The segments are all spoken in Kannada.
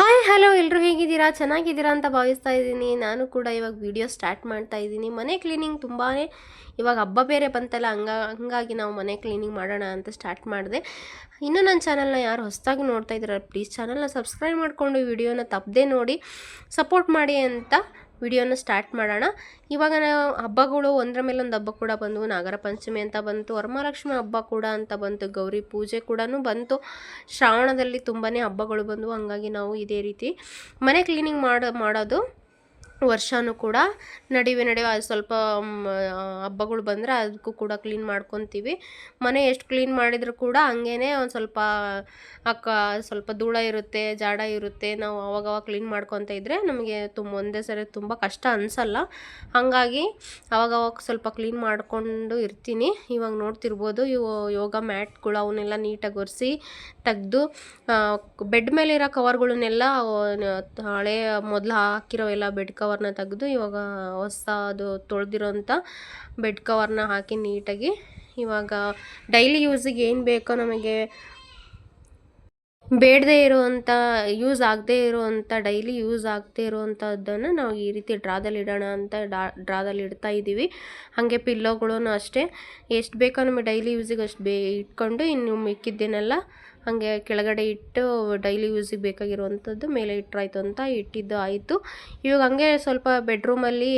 ಹಾಯ್ ಹಲೋ ಎಲ್ಲರೂ ಹೇಗಿದ್ದೀರಾ? ಚೆನ್ನಾಗಿದ್ದೀರಾ ಅಂತ ಭಾವಿಸ್ತಾ ಇದ್ದೀನಿ. ನಾನು ಕೂಡ ಇವಾಗ ವಿಡಿಯೋ ಸ್ಟಾರ್ಟ್ ಮಾಡ್ತಾ ಇದ್ದೀನಿ. ಮನೆ ಕ್ಲೀನಿಂಗ್ ತುಂಬಾ ಇವಾಗ ಹಬ್ಬ ಬೇರೆ ಬಂತಲ್ಲ, ಹಂಗ, ಹಂಗಾಗಿ ನಾವು ಮನೆ ಕ್ಲೀನಿಂಗ್ ಮಾಡೋಣ ಅಂತ ಸ್ಟಾರ್ಟ್ ಮಾಡಿದೆ. ಇನ್ನೂ ನನ್ನ ಚಾನಲ್ನ ಯಾರು ಹೊಸದಾಗಿ ನೋಡ್ತಾ ಇದ್ದೀರಾ ಪ್ಲೀಸ್ ಚಾನಲ್ನ ಸಬ್ಸ್ಕ್ರೈಬ್ ಮಾಡಿಕೊಂಡು ವಿಡಿಯೋನ ತಪ್ಪದೆ ನೋಡಿ ಸಪೋರ್ಟ್ ಮಾಡಿ ಅಂತ ವಿಡಿಯೋನ ಸ್ಟಾರ್ಟ್ ಮಾಡೋಣ. ಇವಾಗ ನಾವು ಹಬ್ಬಗಳು, ಒಂದರ ಮೇಲೆ ಒಂದು ಹಬ್ಬ ಕೂಡ ಬಂದವು ನಾಗರ ಪಂಚಮಿ ಅಂತ ಬಂತು, ವರಮಹಾಲಕ್ಷ್ಮಿ ಹಬ್ಬ ಕೂಡ ಅಂತ ಬಂತು, ಗೌರಿ ಪೂಜೆ ಕೂಡ ಬಂತು. ಶ್ರಾವಣದಲ್ಲಿ ತುಂಬಾ ಹಬ್ಬಗಳು ಬಂದವು ಹಂಗಾಗಿ ನಾವು ಇದೇ ರೀತಿ ಮನೆ ಕ್ಲೀನಿಂಗ್ ಮಾಡೋ, ಮಾಡೋದು. ವರ್ಷವೂ ಕೂಡ ನಡಿವೆ ನಡಿವೆ ಅದು ಸ್ವಲ್ಪ ಹಬ್ಬಗಳು ಬಂದರೆ ಅದಕ್ಕೂ ಕೂಡ ಕ್ಲೀನ್ ಮಾಡ್ಕೊತೀವಿ. ಮನೆ ಎಷ್ಟು ಕ್ಲೀನ್ ಮಾಡಿದರೂ ಕೂಡ ಹಂಗೇ ಒಂದು ಸ್ವಲ್ಪ, ಅಕ್ಕ ಸ್ವಲ್ಪ ಧೂಳ ಇರುತ್ತೆ, ಜಾಡ ಇರುತ್ತೆ, ನಾವು ಅವಾಗವಾಗ ಕ್ಲೀನ್ ಮಾಡ್ಕೊತ ಇದ್ದರೆ ನಮಗೆ ತುಂಬ ಒಂದೇ ಸರಿ ತುಂಬ ಕಷ್ಟ ಅನಿಸಲ್ಲ. ಹಾಗಾಗಿ ಅವಾಗವಾಗ ಸ್ವಲ್ಪ ಕ್ಲೀನ್ ಮಾಡಿಕೊಂಡು ಇರ್ತೀನಿ. ಇವಾಗ ನೋಡ್ತಿರ್ಬೋದು, ಇವು ಯೋಗ ಮ್ಯಾಟ್ಗಳು ಅವನ್ನೆಲ್ಲ ನೀಟಾಗಿ ಒರೆಸಿ ತೆಗೆದು ಬೆಡ್ ಮೇಲಿರೋ ಕವರ್ಗಳನ್ನೆಲ್ಲ ಹಳೆ ಮೊದಲು ಹಾಕಿರೋ ಎಲ್ಲ ಬೆಡ್ ಕವರ್ನ ತೆಗೆದು ಇವಾಗ ಹೊಸದು ತೊಳೆದಿರೋಂಥ ಬೆಡ್ ಕವರ್ನ ಹಾಕಿ ನೀಟಾಗಿ ಇವಾಗ ಡೈಲಿ ಯೂಸಿಗೆ ಏನು ಬೇಕೋ ನಮಗೆ ಬೇಡದೇ ಇರುವಂಥ ಯೂಸ್ ಆಗದೇ ಇರುವಂಥ ಡೈಲಿ ಯೂಸ್ ಆಗದೇ ಇರುವಂಥದ್ದನ್ನು ನಾವು ಈ ರೀತಿ ಡ್ರಾದಲ್ಲಿ ಇಡೋಣ ಅಂತ ಡಾ, ಡ್ರಾದಲ್ಲಿ ಇಡ್ತಾ ಇದ್ದೀವಿ. ಹಾಗೆ ಪಿಲ್ಲೋಗಳೂ ಅಷ್ಟೇ. ಎಷ್ಟು ಬೇಕೋ ನಮಗೆ ಡೈಲಿ ಯೂಸಿಗೆ ಅಷ್ಟು ಬೇ ಇಟ್ಕೊಂಡು ಇನ್ನು ಮಿಕ್ಕಿದ್ದೇನೆಲ್ಲ ಹಾಗೆ ಕೆಳಗಡೆ ಇಟ್ಟು ಡೈಲಿ ಯೂಸಿಗೆ ಬೇಕಾಗಿರುವಂಥದ್ದು ಮೇಲೆ ಇಟ್ಟರಾಯ್ತು ಅಂತ ಇಟ್ಟಿದ್ದು ಆಯಿತು. ಇವಾಗ ಹಂಗೆ ಸ್ವಲ್ಪ ಬೆಡ್ರೂಮಲ್ಲಿ,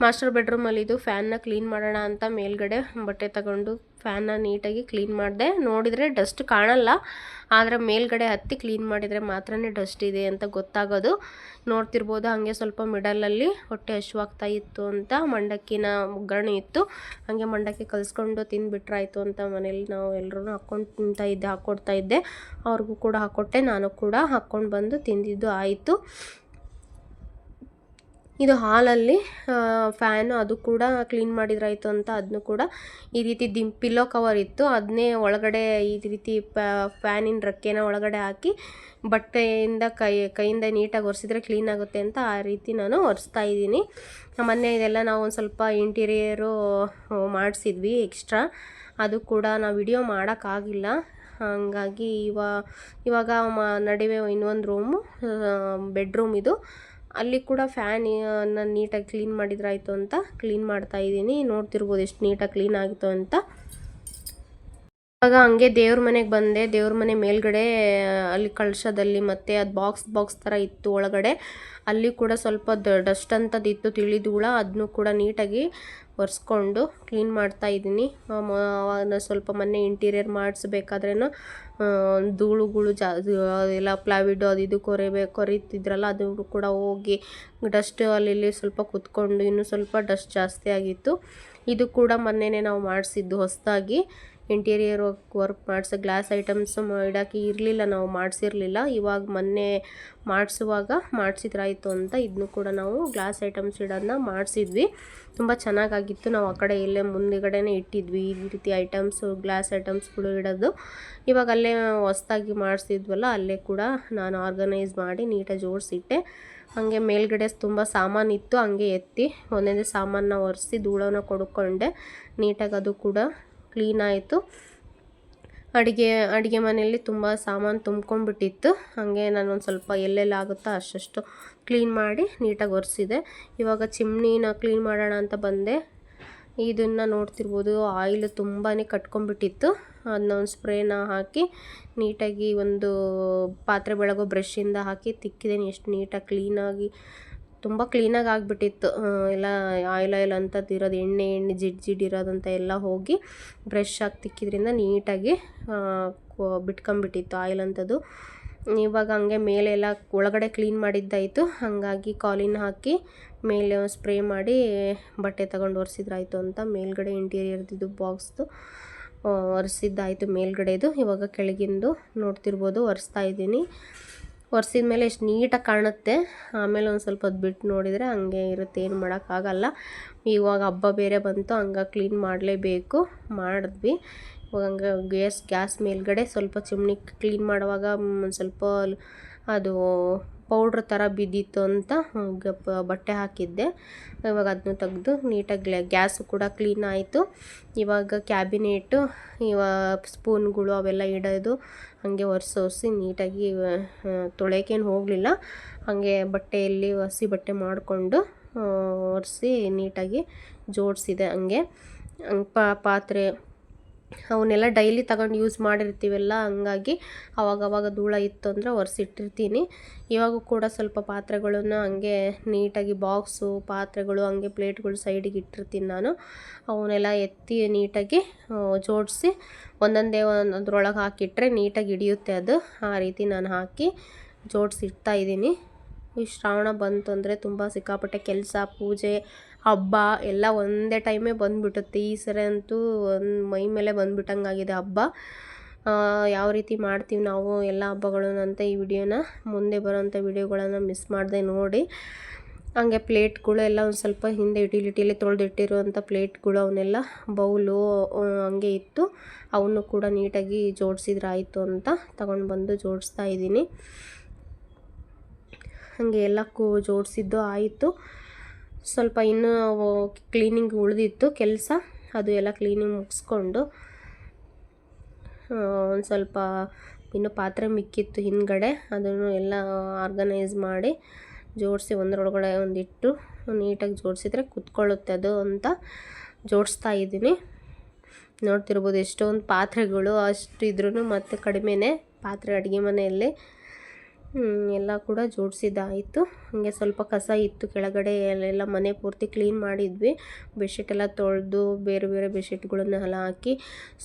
ಮಾಸ್ಟರ್ ಬೆಡ್ರೂಮಲ್ಲಿದ್ದು ಫ್ಯಾನ್ನ ಕ್ಲೀನ್ ಮಾಡೋಣ ಅಂತ ಮೇಲ್ಗಡೆ ಬಟ್ಟೆ ತಗೊಂಡು ಫ್ಯಾನ್ನ ನೀಟಾಗಿ ಕ್ಲೀನ್ ಮಾಡಿದೆ. ನೋಡಿದರೆ ಡಸ್ಟ್ ಕಾಣಲ್ಲ. ಆದರೆ ಮೇಲ್ಗಡೆ ಹತ್ತಿ ಕ್ಲೀನ್ ಮಾಡಿದರೆ ಮಾತ್ರ ಡಸ್ಟ್ ಇದೆ ಅಂತ ಗೊತ್ತಾಗೋದು. ನೋಡ್ತಿರ್ಬೋದು ಹಾಗೆ ಸ್ವಲ್ಪ ಮಿಡಲಲ್ಲಿ ಹೊಟ್ಟೆ ಹಶುವಾಗ್ತಾ ಇತ್ತು ಅಂತ ಮಂಡಕ್ಕಿನ ಒಗ್ಗರಣೆ ಇತ್ತು. ಹಾಗೆ ಮಂಡಕ್ಕಿ ಕಲಿಸ್ಕೊಂಡು ತಿಂದುಬಿಟ್ರಾಯ್ತು ಅಂತ ಮನೇಲಿ ನಾವು ಎಲ್ಲರೂ ಹಾಕ್ಕೊಂಡು ತಿಂತಾ ಇದ್ದೆ ಹಾಕ್ಕೊಡ್ತಾ ಇದ್ದೆ. ಅವ್ರಿಗೂ ಕೂಡ ಹಾಕ್ಕೊಟ್ಟೆ ನಾನು ಕೂಡ ಹಾಕ್ಕೊಂಡು ಬಂದು ತಿಂದಿದ್ದು ಆಯಿತು. ಇದು ಹಾಲಲ್ಲಿ ಫ್ಯಾನು ಅದು ಕೂಡ ಕ್ಲೀನ್ ಮಾಡಿದ್ರಾಯಿತು ಅಂತ ಅದನ್ನು ಕೂಡ ಈ ರೀತಿ ದಿಮ್ ಪಿಲ್ಲೋ ಕವರ್ ಇತ್ತು. ಅದನ್ನೇ ಒಳಗಡೆ ಈ ರೀತಿ ಫ್ಯಾನಿನ ರೆಕ್ಕೆನ ಒಳಗಡೆ ಹಾಕಿ ಬಟ್ಟೆಯಿಂದ ಕೈ, ಕೈಯಿಂದ ನೀಟಾಗಿ ಒರೆಸಿದ್ರೆ ಕ್ಲೀನ್ ಆಗುತ್ತೆ ಅಂತ ಆ ರೀತಿ ನಾನು ಒರೆಸ್ತಾ ಇದ್ದೀನಿ. ಮೊನ್ನೆ ಇದೆಲ್ಲ ನಾವು ಒಂದು ಸ್ವಲ್ಪ ಇಂಟೀರಿಯರು ಮಾಡಿಸಿದ್ವಿ ಎಕ್ಸ್ಟ್ರಾ ಅದು ಕೂಡ ನಾವು ವಿಡಿಯೋ ಮಾಡೋಕ್ಕಾಗಿಲ್ಲ ಹಾಗಾಗಿ ಇವಾಗ ಇವಾಗ ಮ, ನಡುವೆ ಇನ್ನೊಂದು ರೂಮು ಬೆಡ್ರೂಮ್ ಇದು. ಅಲ್ಲಿ ಕೂಡ ಫ್ಯಾನ್ ನೀಟಾಗಿ ಕ್ಲೀನ್ ಮಾಡಿದ್ರಾಯಿತು ಅಂತ ಕ್ಲೀನ್ ಮಾಡ್ತಾ ಇದ್ದೀನಿ. ನೋಡ್ತಿರ್ಬೋದು ಎಷ್ಟು ನೀಟಾಗಿ ಕ್ಲೀನ್ ಆಗಿತ್ತು ಅಂತ. ಇವಾಗ ಹಂಗೆ ದೇವ್ರ ಮನೆಗೆ ಬಂದೆ. ದೇವ್ರ ಮನೆ ಮೇಲ್ಗಡೆ ಅಲ್ಲಿ ಕಳಶದಲ್ಲಿ ಮತ್ತು ಅದು ಬಾಕ್ಸ್ ಬಾಕ್ಸ್ ಥರ ಇತ್ತು ಒಳಗಡೆ. ಅಲ್ಲಿ ಕೂಡ ಸ್ವಲ್ಪ ಡಸ್ಟ್ ಅಂತದ್ದು ಇತ್ತು ತಿಳಿ ಧೂಳ ಅದನ್ನು ಕೂಡ ನೀಟಾಗಿ ಒರೆಸ್ಕೊಂಡು ಕ್ಲೀನ್ ಮಾಡ್ತಾ ಇದ್ದೀನಿ. ಸ್ವಲ್ಪ ಮೊನ್ನೆ ಇಂಟೀರಿಯರ್ ಮಾಡಿಸ್ಬೇಕಾದ್ರೂ ಧೂಳುಗಳು ಜಾ ಎಲ್ಲ ಪ್ಲಾವಿಡ್ ಅದು ಇದು ಕೊರೆಬೇ ಕೊರೀತಿದ್ರಲ್ಲ, ಅದು ಕೂಡ ಹೋಗಿ ಡಸ್ಟ್ ಅಲ್ಲಿ ಸ್ವಲ್ಪ ಕುತ್ಕೊಂಡು ಇನ್ನೂ ಸ್ವಲ್ಪ ಡಸ್ಟ್ ಜಾಸ್ತಿ ಆಗಿತ್ತು. ಇದು ಕೂಡ ಮೊನ್ನೆನೇ ನಾವು ಮಾಡಿಸಿದ್ದು ಹೊಸದಾಗಿ. ಇಂಟೀರಿಯರ್ ವರ್ಕ್ ವರ್ಕ್ ಮಾಡಿಸೋ, ಗ್ಲಾಸ್ ಐಟಮ್ಸ್ ಇಡೋಕ್ಕೆ ಇರಲಿಲ್ಲ, ನಾವು ಮಾಡಿಸಿರಲಿಲ್ಲ. ಇವಾಗ ಮೊನ್ನೆ ಮಾಡಿಸುವಾಗ ಮಾಡಿಸಿದ್ರಾಯಿತು ಅಂತ ಇದನ್ನು ಕೂಡ ನಾವು ಗ್ಲಾಸ್ ಐಟಮ್ಸ್ ಇಡೋದನ್ನ ಮಾಡಿಸಿದ್ವಿ. ತುಂಬ ಚೆನ್ನಾಗಾಗಿತ್ತು. ನಾವು ಆ ಕಡೆ ಇಲ್ಲೇ ಮುಂದುಗಡೆನೇ ಇಟ್ಟಿದ್ವಿ. ಈ ರೀತಿ ಐಟಮ್ಸು, ಗ್ಲಾಸ್ ಐಟಮ್ಸ್ಗಳು ಇಡೋದು. ಇವಾಗ ಅಲ್ಲೇ ಹೊಸ್ದಾಗಿ ಮಾಡಿಸಿದ್ವಲ್ಲ, ಅಲ್ಲೇ ಕೂಡ ನಾನು ಆರ್ಗನೈಸ್ ಮಾಡಿ ನೀಟಾಗಿ ಜೋಡಿಸಿಟ್ಟೆ. ಹಾಗೆ ಮೇಲ್ಗಡೆ ತುಂಬ ಸಾಮಾನು ಇತ್ತು, ಹಂಗೆ ಎತ್ತಿ ಒಂದೊಂದೇ ಸಾಮಾನನ್ನ ಒರೆಸಿ ಧೂಳನ ಕೊಡ್ಕೊಂಡೆ. ನೀಟಾಗಿ ಅದು ಕೂಡ ಕ್ಲೀನ್ ಆಯಿತು ಅಡುಗೆ ಅಡುಗೆ ಮನೆಯಲ್ಲಿ ತುಂಬ ಸಾಮಾನು ತುಂಬ್ಕೊಂಡ್ಬಿಟ್ಟಿತ್ತು. ಹಾಗೆ ನಾನು ಒಂದು ಸ್ವಲ್ಪ ಎಲ್ಲೆಲ್ಲ ಆಗುತ್ತೋ ಅಷ್ಟಷ್ಟು ಕ್ಲೀನ್ ಮಾಡಿ ನೀಟಾಗಿ ಒರೆಸಿದೆ. ಇವಾಗ ಚಿಮ್ನಿನ ಕ್ಲೀನ್ ಮಾಡೋಣ ಅಂತ ಬಂದೆ. ಇದನ್ನು ನೋಡ್ತಿರ್ಬೋದು, ಆಯಿಲ್ ತುಂಬಾ ಕಟ್ಕೊಂಡ್ಬಿಟ್ಟಿತ್ತು. ಅದನ್ನ ಒಂದು ಸ್ಪ್ರೇನ ಹಾಕಿ ನೀಟಾಗಿ ಒಂದು ಪಾತ್ರೆ ಬೆಳಗೋ ಬ್ರಷಿಂದ ಹಾಕಿ ತಿಕ್ಕಿದ್ದೀನಿ ಎಷ್ಟು ನೀಟಾಗಿ ಕ್ಲೀನಾಗಿ ತುಂಬ ಕ್ಲೀನಾಗಿ ಆಗಿಬಿಟ್ಟಿತ್ತು. ಎಲ್ಲ ಆಯಿಲ್ ಆಯಿಲ್ ಅಂಥದ್ದು ಇರೋದು ಎಣ್ಣೆ ಎಣ್ಣೆ, ಜಿಡ್ ಜಿಡ್ ಇರೋದಂತ ಎಲ್ಲ ಹೋಗಿ ಬ್ರಷ್ ಹಾಕಿ ತಿಕ್ಕಿದ್ರಿಂದ ನೀಟಾಗಿ ಬಿಟ್ಕೊಂಬಿಟ್ಟಿತ್ತು ಆಯಿಲ್ ಅಂಥದ್ದು ಇವಾಗ ಹಂಗೆ ಮೇಲೆ ಎಲ್ಲ ಒಳಗಡೆ ಕ್ಲೀನ್ ಮಾಡಿದ್ದಾಯಿತು. ಹಾಗಾಗಿ ಕಾಲಿನ ಹಾಕಿ ಮೇಲೆ ಸ್ಪ್ರೇ ಮಾಡಿ ಬಟ್ಟೆ ತಗೊಂಡು ಒರೆಸಿದ್ರಾಯ್ತು ಅಂತ ಮೇಲ್ಗಡೆ ಇಂಟೀರಿಯರ್ದಿದ್ದು ಬಾಕ್ಸ್ದು ಒರೆಸಿದ್ದಾಯಿತು ಮೇಲ್ಗಡೆದು. ಇವಾಗ ಕೆಳಗಿಂದು ನೋಡ್ತಿರ್ಬೋದು, ಒರೆಸ್ತಾ ಇದ್ದೀನಿ. ಒರೆಸಿದ ಮೇಲೆ ಎಷ್ಟು ನೀಟಾಗಿ ಕಾಣುತ್ತೆ. ಆಮೇಲೆ ಒಂದು ಸ್ವಲ್ಪ ಅದು ಬಿಟ್ಟು ನೋಡಿದರೆ ಹಂಗೆ ಇರುತ್ತೆ, ಏನು ಮಾಡೋಕ್ಕಾಗಲ್ಲ ಇವಾಗ ಹಬ್ಬ ಬೇರೆ ಬಂತು, ಹಂಗೆ ಕ್ಲೀನ್ ಮಾಡಲೇಬೇಕು. ಮಾಡಿದ್ವಿ. ಇವಾಗ ಹಂಗೆ ಗ್ಯಾಸ್ ಗ್ಯಾಸ್ ಮೇಲ್ಗಡೆ ಸ್ವಲ್ಪ ಚಿಮ್ನಿ ಕ್ಲೀನ್ ಮಾಡುವಾಗ ಒಂದು ಸ್ವಲ್ಪ ಅದು ಪೌಡ್ರ್ ಥರ ಬಿದ್ದಿತ್ತು ಅಂತ ಬಟ್ಟೆ ಹಾಕಿದ್ದೆ. ಇವಾಗ ಅದನ್ನು ತೆಗೆದು ನೀಟಾಗಿ ಗ್ಯಾಸು ಕೂಡ ಕ್ಲೀನ್ ಆಯಿತು. ಇವಾಗ ಕ್ಯಾಬಿನೇಟು ಇವಾಗ ಸ್ಪೂನ್ಗಳು ಅವೆಲ್ಲ ಇಡೋದು ಹಾಗೆ ಒರೆಸಿ ಒರೆಸಿ ನೀಟಾಗಿ ತೊಳೆಯೋಕ್ಕೇನು ಹೋಗಲಿಲ್ಲ. ಹಾಗೆ ಬಟ್ಟೆಯಲ್ಲಿ ಹಸಿ ಬಟ್ಟೆ ಮಾಡಿಕೊಂಡು ಒರೆಸಿ ನೀಟಾಗಿ ಜೋಡಿಸಿದೆ ಹಂಗೆ. ಪಾತ್ರೆ ಅವನ್ನೆಲ್ಲ ಡೈಲಿ ತಗೊಂಡು ಯೂಸ್ ಮಾಡಿರ್ತೀವಲ್ಲ, ಹಂಗಾಗಿ ಅವಾಗವಾಗ ಧೂಳ ಇತ್ತು ಅಂದರೆ ಒರೆಸಿಟ್ಟಿರ್ತೀನಿ. ಇವಾಗೂ ಕೂಡ ಸ್ವಲ್ಪ ಪಾತ್ರೆಗಳನ್ನು ಹಂಗೆ ನೀಟಾಗಿ ಬಾಕ್ಸು, ಪಾತ್ರೆಗಳು, ಹಂಗೆ ಪ್ಲೇಟ್ಗಳು ಸೈಡಿಗೆ ಇಟ್ಟಿರ್ತೀನಿ ನಾನು. ಅವನ್ನೆಲ್ಲ ಎತ್ತಿ ನೀಟಾಗಿ ಜೋಡಿಸಿ ಒಂದೊಂದೇ ಒಂದೊಂದ್ರೊಳಗೆ ಹಾಕಿಟ್ರೆ ನೀಟಾಗಿ ಹಿಡಿಯುತ್ತೆ ಅದು. ಆ ರೀತಿ ನಾನು ಹಾಕಿ ಜೋಡಿಸಿ ಇಡ್ತಾ ಇದ್ದೀನಿ. ಈ ಶ್ರಾವಣ ಬಂತು ಅಂದರೆ ತುಂಬ ಸಿಕ್ಕಾಪಟ್ಟೆ ಕೆಲಸ, ಪೂಜೆ ಹಬ್ಬ ಎಲ್ಲ ಒಂದೇ ಟೈಮೇ ಬಂದುಬಿಡುತ್ತೆ ಈ ಸರಿ ಅಂತೂ ಒಂದು ಮೈ ಮೇಲೆ ಬಂದುಬಿಟ್ಟಂಗಾಗಿದೆ ಹಬ್ಬ. ಯಾವ ರೀತಿ ಮಾಡ್ತೀವಿ ನಾವು ಎಲ್ಲ ಹಬ್ಬಗಳನ್ನು ಈ ವಿಡಿಯೋನ ಮುಂದೆ ಬರೋಂಥ ವಿಡಿಯೋಗಳನ್ನು ಮಿಸ್ ಮಾಡದೆ ನೋಡಿ. ಹಂಗೆ ಪ್ಲೇಟ್ಗಳು ಎಲ್ಲ ಒಂದು ಸ್ವಲ್ಪ ಹಿಂದೆ ಯುಟಿಲಿಟಿಯಲ್ಲಿ ತೊಳೆದಿಟ್ಟಿರುವಂಥ ಪ್ಲೇಟ್ಗಳು ಅವನ್ನೆಲ್ಲ ಬೌಲು ಹಂಗೆ ಇತ್ತು. ಅವನ್ನು ಕೂಡ ನೀಟಾಗಿ ಜೋಡಿಸಿದ್ರೆ ಆಯಿತು ಅಂತ ತಗೊಂಡು ಬಂದು ಜೋಡಿಸ್ತಾ ಇದ್ದೀನಿ. ಹಾಗೆ ಎಲ್ಲ ಕೂ ಜೋಡಿಸಿದ್ದು ಆಯಿತು. ಸ್ವಲ್ಪ ಇನ್ನೂ ಕ್ಲೀನಿಂಗ್ ಉಳಿದಿತ್ತು ಕೆಲಸ. ಅದು ಎಲ್ಲ ಕ್ಲೀನಿಂಗ್ ಮುಗಿಸ್ಕೊಂಡು ಒಂದು ಸ್ವಲ್ಪ ಇನ್ನು ಪಾತ್ರೆ ಮಿಕ್ಕಿತ್ತು ಹಿಂದ್ಗಡೆ. ಅದನ್ನು ಎಲ್ಲ ಆರ್ಗನೈಸ್ ಮಾಡಿ ಜೋಡಿಸಿ ಒಂದರೊಳಗಡೆ ಒಂದಿಟ್ಟು ನೀಟಾಗಿ ಜೋಡಿಸಿದ್ರೆ ಕುತ್ಕೊಳ್ಳುತ್ತೆ ಅದು ಅಂತ ಜೋಡಿಸ್ತಾ ಇದ್ದೀನಿ. ನೋಡ್ತಿರ್ಬೋದು ಎಷ್ಟೊಂದು ಪಾತ್ರೆಗಳು ಅಷ್ಟು ಇದ್ರೂ ಮತ್ತೆ ಕಡಿಮೆನೇ. ಪಾತ್ರೆ ಅಡುಗೆ ಮನೆಯಲ್ಲಿ ಎಲ್ಲ ಕೂಡ ಜೋಡಿಸಿದ್ದಾಯಿತು. ಹಾಗೆ ಸ್ವಲ್ಪ ಕಸ ಇತ್ತು ಕೆಳಗಡೆ ಎಲ್ಲ ಮನೆ ಪೂರ್ತಿ ಕ್ಲೀನ್ ಮಾಡಿದ್ವಿ. ಬೆಡ್ಶೀಟ್ ಎಲ್ಲ ತೊಳೆದು, ಬೇರೆ ಬೇರೆ ಬೆಡ್ಶೀಟ್ಗಳನ್ನೆಲ್ಲ ಹಾಕಿ,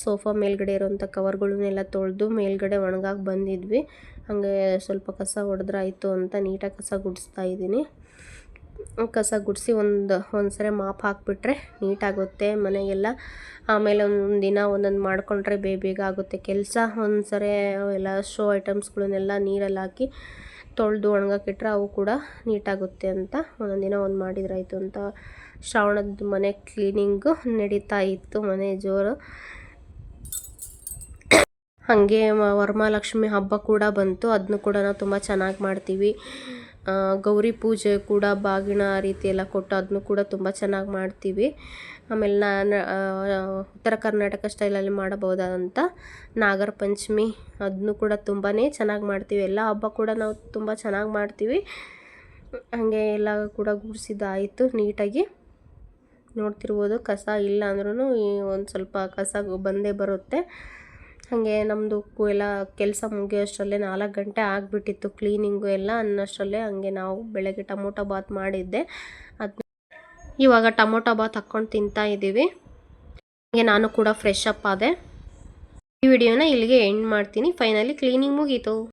ಸೋಫಾ ಮೇಲ್ಗಡೆ ಇರೋಂಥ ಕವರ್ಗಳನ್ನೆಲ್ಲ ತೊಳೆದು, ಮೇಲ್ಗಡೆ ಒಣಗಾಗಿ ಬಂದಿದ್ವಿ. ಹಾಗೆ ಸ್ವಲ್ಪ ಕಸ ಹೊಡೆದ್ರಾಯ್ತು ಅಂತ ನೀಟಾಗಿ ಕಸ ಗುಡಿಸ್ತಾ ಇದ್ದೀನಿ. ಕಸ ಗುಡಿಸಿ ಒಂದು ಒಂದು ಸರಿ ಮಾಪ್ ಹಾಕಿಬಿಟ್ರೆ ನೀಟಾಗುತ್ತೆ ಮನೆಗೆಲ್ಲ. ಆಮೇಲೆ ಒಂದೊಂದು ದಿನ ಒಂದೊಂದು ಮಾಡಿಕೊಂಡ್ರೆ ಬೇಗ ಬೇಗ ಆಗುತ್ತೆ. ಕೆಲಸ ಒಂದ್ಸರಿ ಎಲ್ಲ ಶೋ ಐಟಮ್ಸ್ಗಳನ್ನೆಲ್ಲ ನೀರಲ್ಲಿ ಹಾಕಿ ತೊಳೆದು ಒಣಗಾಕಿಟ್ರೆ ಅವು ಕೂಡ ನೀಟಾಗುತ್ತೆ ಅಂತ ಒಂದೊಂದು ದಿನ ಒಂದು ಮಾಡಿದ್ರಾಯಿತು ಅಂತ. ಶ್ರಾವಣದ ಮನೆ ಕ್ಲೀನಿಂಗು ನಡೀತಾ ಇತ್ತು ಮನೆ ಜೋರು. ಹಾಗೆ ವರಮಹಾಲಕ್ಷ್ಮಿ ಹಬ್ಬ ಕೂಡ ಬಂತು. ಅದನ್ನು ಕೂಡ ನಾವು ತುಂಬ ಚೆನ್ನಾಗಿ ಮಾಡ್ತೀವಿ. ಗೌರಿ ಪೂಜೆ ಕೂಡ ಬಾಗಿನ ಆ ರೀತಿ ಎಲ್ಲ ಕೊಟ್ಟು ಅದನ್ನು ಕೂಡ ತುಂಬ ಚೆನ್ನಾಗಿ ಮಾಡ್ತೀವಿ. ಆಮೇಲೆ ನಾನು ಉತ್ತರ ಕರ್ನಾಟಕ ಸ್ಟೈಲಲ್ಲಿ ಮಾಡಬಹುದಾದಂಥ ನಾಗರ ಪಂಚಮಿ ಅದನ್ನು ಕೂಡ ತುಂಬಾ ಚೆನ್ನಾಗಿ ಮಾಡ್ತೀವಿ. ಎಲ್ಲ ಹಬ್ಬ ಕೂಡ ನಾವು ತುಂಬ ಚೆನ್ನಾಗಿ ಮಾಡ್ತೀವಿ. ಹಾಗೆ ಎಲ್ಲ ಕೂಡ ಗುಡಿಸಿದ್ದಾಯಿತು ನೀಟಾಗಿ. ನೋಡ್ತಿರ್ಬೋದು, ಕಸ ಇಲ್ಲ ಅಂದ್ರೂ ಒಂದು ಸ್ವಲ್ಪ ಕಸ ಬಂದೇ ಬರುತ್ತೆ. ಹಾಗೆ ನಮ್ಮದು ಎಲ್ಲ ಕೆಲಸ ಮುಗಿಯೋಷ್ಟರಲ್ಲೇ ನಾಲ್ಕು ಗಂಟೆ ಆಗಿಬಿಟ್ಟಿತ್ತು ಕ್ಲೀನಿಂಗು ಎಲ್ಲ ಅನ್ನೋಷ್ಟರಲ್ಲೇ ಹಾಗೆ ನಾವು ಬೆಳಗ್ಗೆ ಟೊಮೊಟೊ ಬಾತ್ ಮಾಡಿದ್ದೆ. ಅದು ಇವಾಗ ಟೊಮೊಟೊ ಬಾತ್ ಹಾಕ್ಕೊಂಡು ತಿಂತಾ ಇದ್ದೀವಿ. ಹಾಗೆ ನಾನು ಕೂಡ ಫ್ರೆಶ್ ಅಪ್ ಆದೆ. ಈ ವಿಡಿಯೋನ ಇಲ್ಲಿಗೆ ಎಂಡ್ ಮಾಡ್ತೀನಿ. ಫೈನಲಿ ಕ್ಲೀನಿಂಗ್ ಮುಗೀತು.